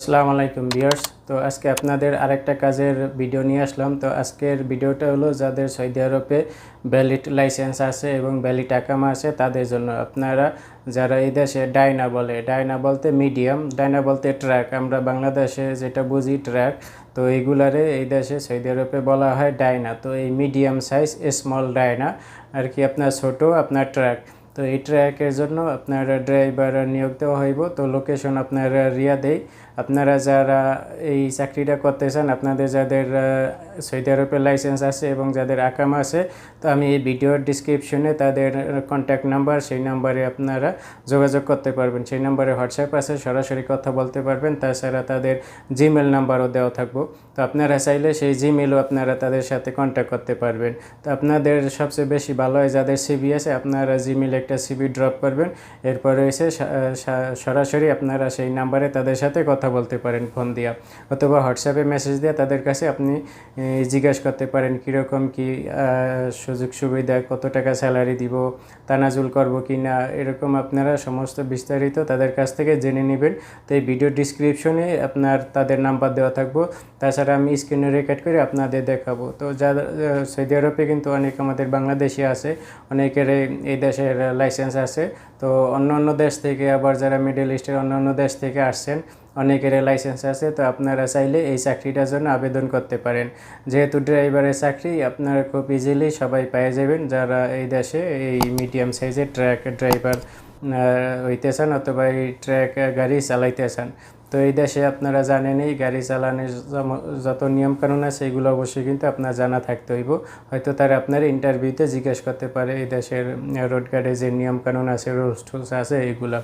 আসসালামু আলাইকুম ভিউয়ার্স। তো আজকে আপনাদের আরেকটা কাজের ভিডিও নিয়ে আসলাম। তো আজকের ভিডিওটা হলো যাদের সৌদি আরবে ভ্যালিড লাইসেন্স আছে এবং ভ্যালিড আকামা আছে, তাদের জন্য আপনারা যারা এই দেশে ডাইনা বলে ডাইনা বলতে মিডিয়াম ডাইনা বলতে ট্র্যাক আমরা বাংলাদেশে যেটা বুঝি ট্র্যাক তো এইগুলারে এই দেশে সৌদি আরবে বলা হয় ডাইনা তো এই মিডিয়াম সাইজ স্মল ডাইনা আর কি আপনার ছোট, আপনার ট্র্যাক তো এই ট্র্যাকের জন্য আপনার ড্রাইভার নিয়োগ দেওয়া হইব। তো লোকেশন আপনার রিয়াদেই আপনারা যারা এই চাকরিটা করতে চান, আপনাদের যাদের সৌদি আরবের লাইসেন্স আছে এবং যাদের আকাম আছে, তো আমি এই ভিডিওর ডিসক্রিপশনে তাদের কন্ট্যাক্ট নাম্বার সেই নাম্বারে আপনারা যোগাযোগ করতে পারবেন। সেই নাম্বারে হোয়াটসঅ্যাপ আছে, সরাসরি কথা বলতে পারবেন। তাছাড়া তাদের জিমেল নাম্বারও দেওয়া থাকব। তো আপনারা চাইলে সেই জিমেলও আপনারা তাদের সাথে কন্ট্যাক্ট করতে পারবেন। তো আপনাদের সবচেয়ে বেশি ভালো হয় যাদের সিবি আছে, আপনারা জিমেল একটা সিবি ড্রপ করবেন। এরপরে এসে সরাসরি আপনারা সেই নাম্বারে তাদের সাথে কথা বলতে পারেন ফোন দিয়া। অথবা হোয়াটসঅ্যাপে মেসেজ দিয়ে তাদের কাছে আপনি জিজ্ঞাসা করতে পারেন কীরকম কী সুযোগ সুবিধা কত টাকা স্যালারি দিব তানাজুল করব কি না এরকম আপনারা সমস্ত বিস্তারিত তাদের কাছ থেকে জেনে নেবেন। তো এই ভিডিও ডিসক্রিপশনে আপনার তাদের নাম্বার দেওয়া থাকব। তাছাড়া আমি স্ক্রিনে রেকর্ড করে আপনাদের দেখাবো। তো আহ, সৌদি আরবে কিন্তু অনেক আমাদের বাংলাদেশি আছে। অনেকের এই দেশের লাইসেন্স আছে। তো অন্য অন্য দেশ থেকে আবার যারা মিডল ইস্টের অন্য অন্য দেশ থেকে আসছেন অনেকের লাইসেন্স আছে। তো আপনারা চাইলে এই চাকরিটার জন্য আবেদন করতে পারেন। যেহেতু ড্রাইভারের চাকরি, আপনারা খুব ইজিলি সবাই পেয়ে যাবেন যারা এই দেশে এই মিডিয়াম সাইজের ট্র্যাক ড্রাইভার হইতে চান অথবা এই ট্র্যাক গাড়ি চালাইতে চান। তো এই দেশে আপনারা জানেনই, গাড়ি চালানোর যত নিয়মকানুন আছে, এগুলো অবশ্যই কিন্তু আপনার জানা থাকতে হইব। হয়তো তারা আপনার ইন্টারভিউতে জিজ্ঞেস করতে পারে, এই দেশের রোড গার্ডে যে নিয়মকানুন আছে রুলস টুলস আছে, এগুলো।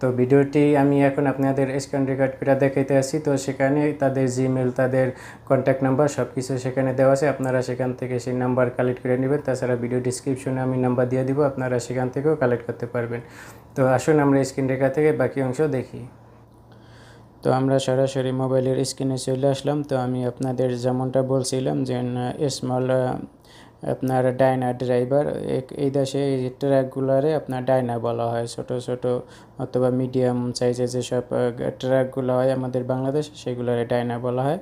তো ভিডিওটি আমি এখন আপনাদের স্ক্রিন রেকর্ড করে দেখাইতে আসি। তো সেখানে তাদের জিমেল তাদের কন্ট্যাক্ট নাম্বার সব কিছু সেখানে দেওয়া আছে। আপনারা সেখান থেকে সেই নাম্বার কালেক্ট করে নেবেন। তাছাড়া ভিডিও ডিসক্রিপশনে আমি নাম্বার দিয়ে দিব। আপনারা সেখান থেকেও কালেক্ট করতে পারবেন। তো আসুন আমরা স্ক্রিন রেখা থেকে বাকি অংশ দেখি। তো আমরা সরাসরি মোবাইলের স্ক্রিনে চলে আসলাম। তো আমি আপনাদের যেমনটা বলছিলাম যে স্মল আপনার ডাইনা ড্রাইভার এই দেশে এই ট্র্যাকগুলারে আপনার ডাইনা বলা হয়। ছোট ছোট অথবা মিডিয়াম সাইজের যেসব ট্র্যাকগুলো হয় আমাদের বাংলাদেশে, সেগুলোরে ডাইনা বলা হয়।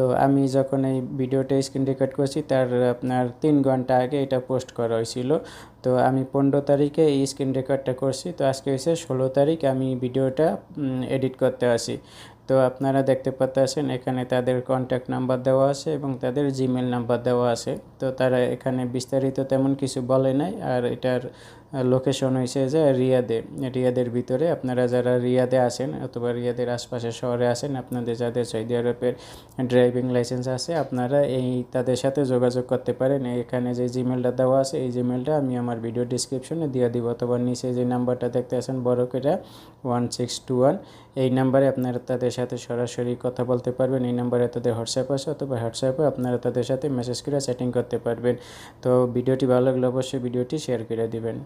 তো আমি যখন এই ভিডিওটা স্ক্রিন রেকর্ড করছি, তার আপনার তিন ঘণ্টা আগে এটা পোস্ট করা হয়েছিল। তো আমি পনেরো তারিখে এই স্ক্রিন রেকর্ডটা করছি। তো আজকে হয়েছে ষোলো তারিখ, আমি ভিডিওটা এডিট করতে আসি। তো আপনারা দেখতে পাচ্ছেন, এখানে তাদের কন্ট্যাক্ট নাম্বার দেওয়া আছে এবং তাদের জিমেল নাম্বার দেওয়া আছে। তো তারা এখানে বিস্তারিত তেমন কিছু বলে নাই। আর এটার লোকেশন হয়েছে যে রিয়াদে। রিয়াদের ভিতরে আপনারা যারা রিয়াদে আছেন অথবা রিয়াদের আশপাশের শহরে আছেন, আপনাদের যাদের সৌদি আরবের ড্রাইভিং লাইসেন্স আছে, আপনারা এই তাদের সাথে যোগাযোগ করতে পারেন। এখানে যে জিমেলটা দেওয়া আছে, এই জিমেলটা আমি আমার ভিডিও ডিসক্রিপশনে দিয়ে দিব। অথবা নিচে যে নাম্বারটা দেখতে আছেন, বড় করে ওয়ান সিক্স টু ওয়ান এই নাম্বারে আপনারা তাদের সাথে সরাসরি কথা বলতে পারবেন, এই নাম্বারে তাদের হোয়াটসঅ্যাপ আছে অথবা হোয়াটসঅ্যাপে আপনারা তাদের সাথে মেসেজ করে সেটিং করতে পারবেন। তো ভিডিওটি ভালো লাগলে অবশ্যই ভিডিওটি শেয়ার করে দিবেন।